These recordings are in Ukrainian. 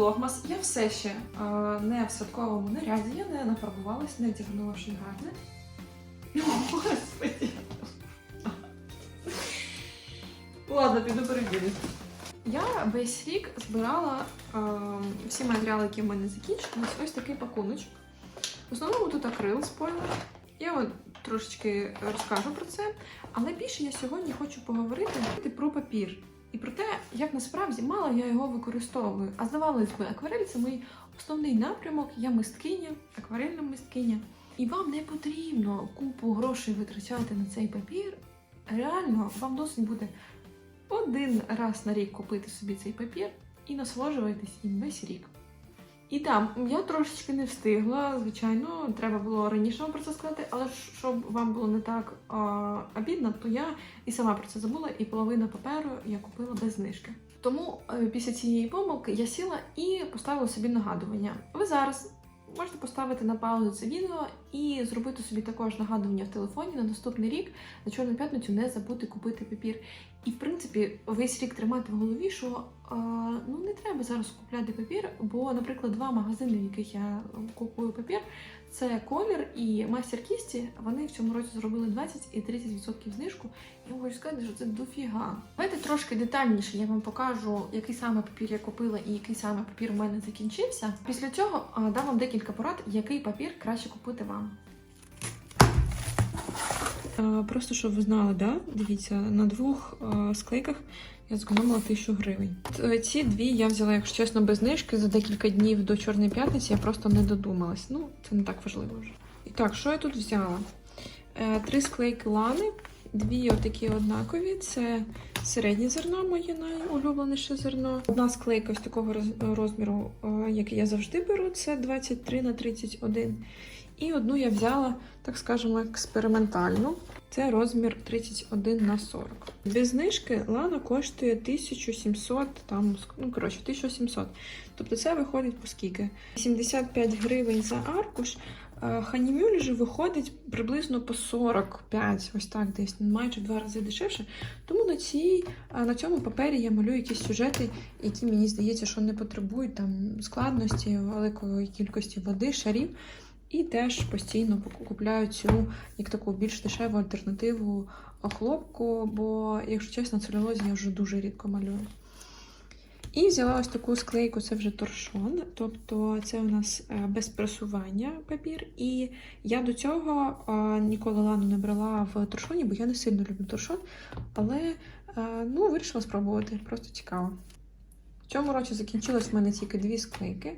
Влогмас. Я все ще е, не в святковому наряді, я не нафарбувалась, не вдягнула щось гарне. Господи. Ладно, піду перевірю. Я весь рік збирала е, всі матеріали, які в мене закінчились. Ось такий пакуночок. В основному тут акрил, спойлер. Я вам трошечки розкажу про це. Але більше я сьогодні хочу поговорити про папір. І про те, як насправді мало я його використовую. А здавалось би, акварель це мій основний напрямок. Я мисткиня, акварельна мисткиня. І вам не потрібно купу грошей витрачати на цей папір. Реально, вам досить буде один раз на рік купити собі цей папір і насолоджуватись їм весь рік. І там я трошечки не встигла, звичайно, треба було раніше вам про це сказати, але щоб вам було не так а, обідно, то я і сама про це забула, і половина паперу я купила без знижки. Тому е, після цієї помилки я сіла і поставила собі нагадування. Ви зараз можете поставити на паузу це відео і зробити собі також нагадування в телефоні на наступний рік на Чорну п'ятницю не забути купити папір. І в принципі весь рік тримати в голові, що ну не треба зараз купляти папір, бо, наприклад, два магазини, в яких я купую папір, це колір і мастер кісті. Вони в цьому році зробили 20 і 30% знижку. Я хочу сказати, що це дофіга. Давайте трошки детальніше я вам покажу, який саме папір я купила і який саме папір у мене закінчився. Після цього дам вам декілька порад, який папір краще купити вам. Е, Просто щоб ви знали, да? дивіться, на двох е, склейках я зекономила тисячу гривень. Ці дві я взяла, якщо чесно, без знижки за декілька днів до Чорної п'ятниці. Я просто не додумалась. Ну, це не так важливо вже. І так, що я тут взяла? Е, Три склейки лани, дві отакі однакові. Це середнє зерно, моє найулюбленіше зерно. Одна склейка ось такого розміру, е, який я завжди беру, це 23 на 31. І одну я взяла, так скажемо, експериментальну. Це розмір 31 на 40. Без знижки лана коштує 1700, там, ну, коротше, 1700. Тобто це виходить по скільки? 75 гривень за аркуш. Е, Ханімюль же виходить приблизно по 45, ось так десь, майже в два рази дешевше. Тому на, цій, е, на цьому папері я малюю якісь сюжети, які мені здається, що не потребують там складності, великої кількості води, шарів. І теж постійно купляю цю як таку більш дешеву альтернативу хлопку, бо, якщо чесно, целюлозі я вже дуже рідко малюю. І взяла ось таку склейку, це вже торшон, тобто це у нас е, без пресування папір. І я до цього ніколи лану не брала в торшоні, бо я не сильно люблю торшон, але е, ну, вирішила спробувати, просто цікаво. Цьому році закінчилось в мене тільки дві склейки.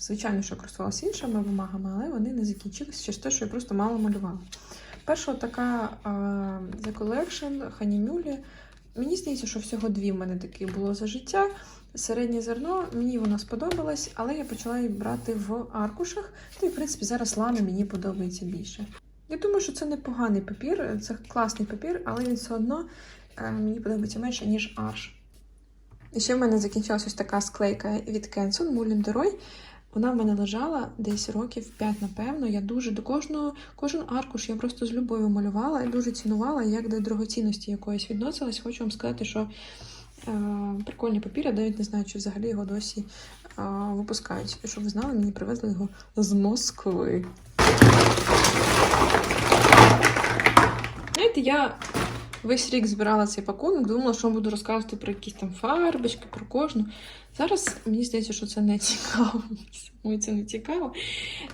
Звичайно, що користувалася іншими бумагами, але вони не закінчились через те, що я просто мало малювала. Перша така The Collection Ханімюлі. Мені здається, що всього дві в мене такі було за життя. Середнє зерно, мені вона сподобалась, але я почала її брати в аркушах. Та і, в принципі, зараз лана мені подобається більше. Я думаю, що це непоганий папір, це класний папір, але він все одно е, мені подобається менше, ніж арш. І ще в мене закінчилась ось така склейка від Кенсон Мулін Дерой. Вона в мене лежала десь років 5, напевно. Я дуже до кожного, кожен аркуш я просто з любов'ю малювала і дуже цінувала, як до дорогоцінності якоїсь відносилась. Хочу вам сказати, що е, прикольний папір, я навіть не знаю, чи взагалі його досі е, випускають. Щоб ви знали, мені привезли його з Москви. Знаєте, я весь рік збирала цей пакунок, думала, що буду розказувати про якісь там фарбочки, про кожну. Зараз мені здається, що це не цікаво. Мені це не цікаво.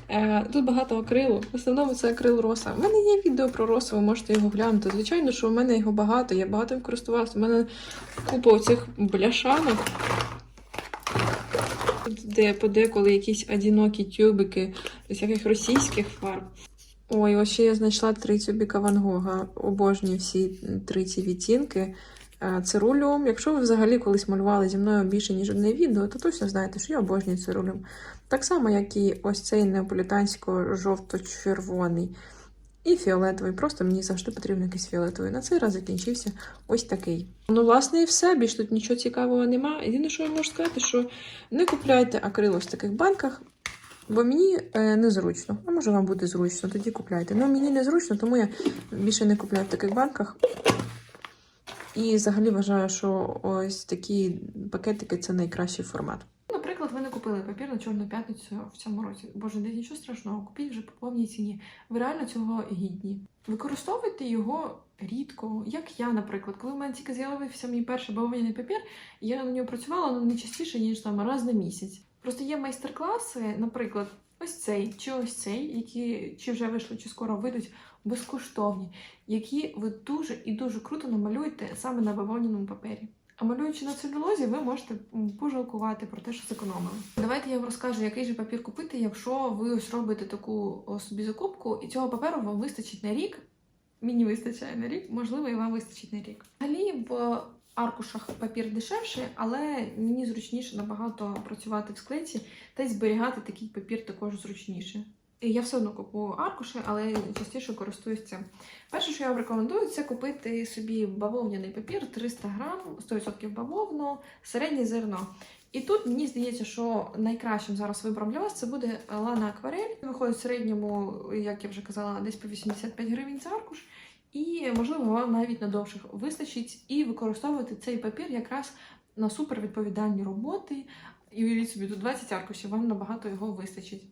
Е, тут багато акрилу. В основному це акрил роса. У мене є відео про росу, ви можете його глянути. Звичайно, що в мене його багато, я багато користувалася. У мене купа оцих бляшанок, де подеколи якісь одинокі тюбики всяких російських фарб. Ой, ось ще я знайшла три тюбіка Ван Гога. Обожнюю всі три ці відтінки. Е, Цируліум. Якщо ви взагалі колись малювали зі мною більше, ніж одне відео, то точно знаєте, що я обожнюю цируліум. Так само, як і ось цей неаполітансько-жовто-червоний. І фіолетовий. Просто мені завжди потрібен якийсь фіолетовий. На цей раз закінчився ось такий. Ну, власне, і все. Більш тут нічого цікавого немає. Єдине, що я можу сказати, що не купляйте акрил ось в таких банках. Бо мені е, незручно. А може вам буде зручно, тоді купляйте. Ну мені незручно, тому я більше не купляю в таких банках. І взагалі вважаю, що ось такі пакетики це найкращий формат. Наприклад, ви не купили папір на Чорну п'ятницю в цьому році. Боже, де нічого страшного, купіть вже по повній ціні. Ви реально цього гідні. Використовуйте його рідко, як я, наприклад, коли в мене тільки з'явився мій перший бавовняний папір, я на ньому працювала ну, не частіше, ніж там раз на місяць. Просто є майстер-класи, наприклад, ось цей чи ось цей, які чи вже вийшли, чи скоро вийдуть, безкоштовні, які ви дуже і дуже круто намалюєте саме на бавовняному папері. А малюючи на целюлозі, ви можете пожалкувати про те, що зекономили. Давайте я вам розкажу, який же папір купити, якщо ви ось робите таку собі закупку, і цього паперу вам вистачить на рік. Мені вистачає на рік, можливо, і вам вистачить на рік. Взагалі в аркушах папір дешевший, але мені зручніше набагато працювати в склейці та й зберігати такий папір також зручніше. Я все одно купую аркуші, але частіше користуюсь цим. Перше, що я вам рекомендую, це купити собі бавовняний папір 300 грам, 100% бавовну, середнє зерно. І тут мені здається, що найкращим зараз вибором для вас це буде Лана Акварель. Виходить в середньому, як я вже казала, десь по 85 гривень за аркуш. І, можливо, вам навіть на довших вистачить і використовувати цей папір якраз на супервідповідальні роботи. І уявіть собі, тут 20 аркушів, вам набагато його вистачить.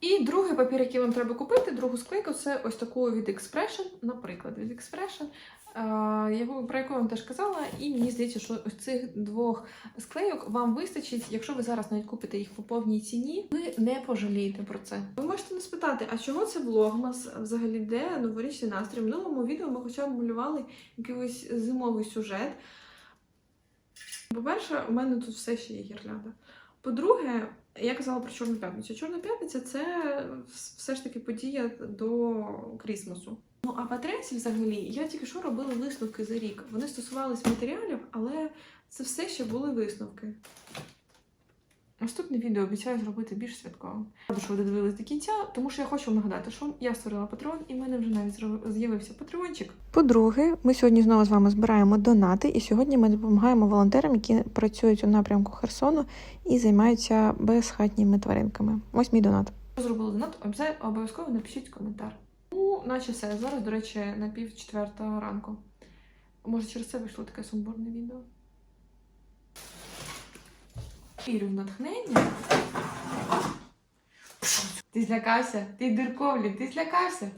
І другий папір, який вам треба купити, другу склейку, це ось таку від Expression, наприклад, від Expression, про яку я вам теж казала. І мені здається, що цих двох склейок вам вистачить, якщо ви зараз навіть купите їх по повній ціні, ви не пожалієте про це. Ви можете не спитати, а чого це влогмас взагалі де новорічний настрій? В минулому відео ми хоча б малювали якийсь зимовий сюжет. По-перше, у мене тут все ще є гірлянда. По-друге, я казала про Чорну п'ятницю. Чорна п'ятниця це все ж таки подія до Крісмасу. Ну а по тренсі взагалі я тільки що робила висновки за рік. Вони стосувались матеріалів, але це все ще були висновки. Наступне відео обіцяю зробити більш святковим. Рада, що ви додивились до кінця, тому що я хочу вам нагадати, що я створила патрон, і в мене вже навіть з'явився патреончик. По-друге, ми сьогодні знову з вами збираємо донати, і сьогодні ми допомагаємо волонтерам, які працюють у напрямку Херсону і займаються безхатніми тваринками. Ось мій донат. Хто зробили донат, обов'язково напишіть коментар. Наче все. Зараз, до речі, на пів четверта ранку. Може, через це вийшло таке сумбурне відео. Вірю в натхнення. Ти злякався? Ти дирковлі, ти злякався?